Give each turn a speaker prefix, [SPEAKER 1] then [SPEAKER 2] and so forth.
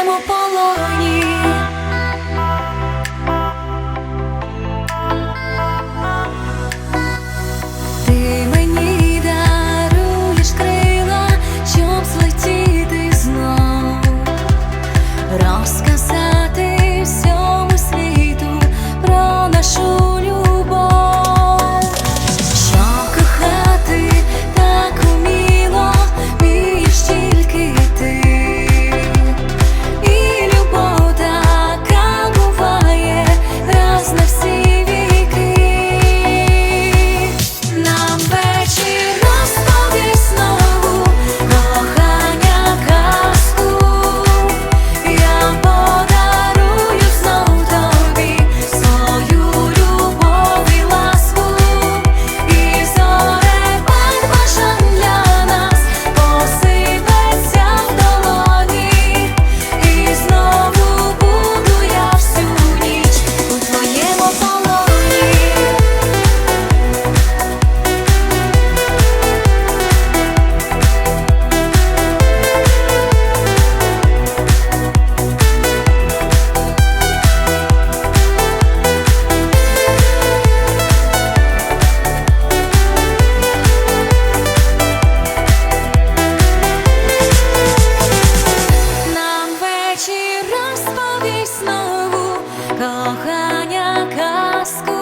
[SPEAKER 1] I'm will fall. кохання казку.